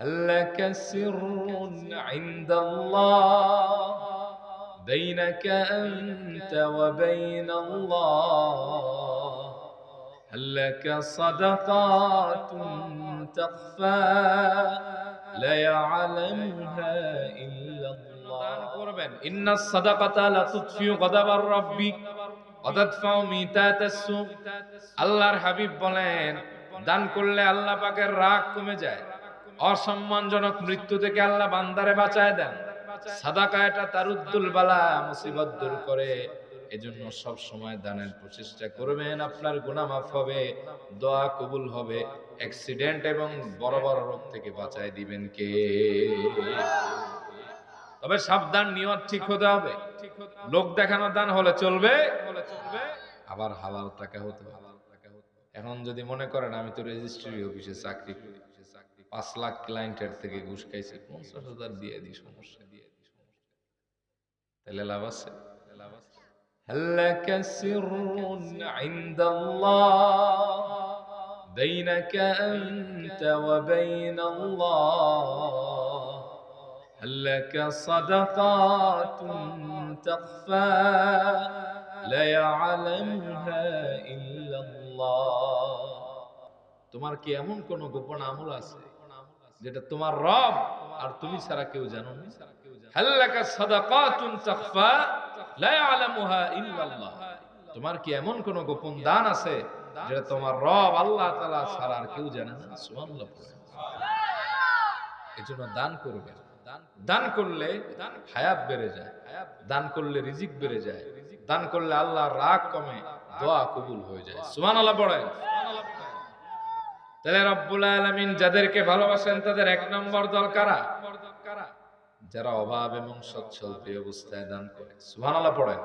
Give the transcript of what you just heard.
هل لك سر عند الله بينك أنت وبين الله هل لك صدقات تخفى لا يعلمها إلا الله করবেন إن الصدقة لا تطفئ غضب الرب وتدفع ميتات السوء আল্লাহর হাবিব বলেন দান করলে আল্লাহ পাকের রাগ কমে যায় অসম্মানজনক মৃত্যু থেকে আল্লাহ বান্দারে বাঁচায় দেন। সাদাকা এটা তারুদ্দুল বালা, মুসিবত দূর করে। এজন্য সব সময় দানের প্রচেষ্টা করবেন, আপনার গুনাহ মাফ হবে, দোয়া কবুল হবে, অ্যাক্সিডেন্ট এবং বড় বড় রোগ থেকে বাঁচায় দিবেন কে? তবে সাবধান, নিয়ত ঠিক হতে হবে। লোক দেখানো দান হলে চলবে, আবার হালাল টাকা হতে এখন যদি মনে করেন, আমি তো রেজিস্ট্রি অফিসে চাকরি করি। পাঁচ লাখ ক্লায়েন্টের থেকে ঘুষ খাইছি পঞ্চাশ হাজার দিয়ে দিই সমস্যা দিয়ে দিই সমস্যা তাহলে লাভ আছে লাভ আছে هل لك سر عند الله بينك أنت وبين الله هل لك صدقات تخفى لا يعلمها إلا الله তোমার কি এমন কোন গোপন আমল আছে যেটা তোমার রব, আর তুমি ছাড়া কেউ জানো তোমার কি এমন কোন গোপন দান আছে যেটা তোমার রব, আল্লাহ তাআলা ছাড়া আর কেউ জানে না? পড়ে। এজন্য দান করবে। দান করলে হায়াত বেড়ে যায়। দান করলে রিজিক বেড়ে যায়। দান করলে আল্লাহর রাগ কমে, দোয়া কবুল হয়ে যায়। সুবহানাল্লাহ পড়েন তাহলে রব্বুল আলমিন যাদেরকে ভালোবাসেন তাদের এক নম্বর দল কারা? যারা অভাব এবং সচ্ছল অবস্থায় দান করে। সুবহানাল্লাহ পড়েন।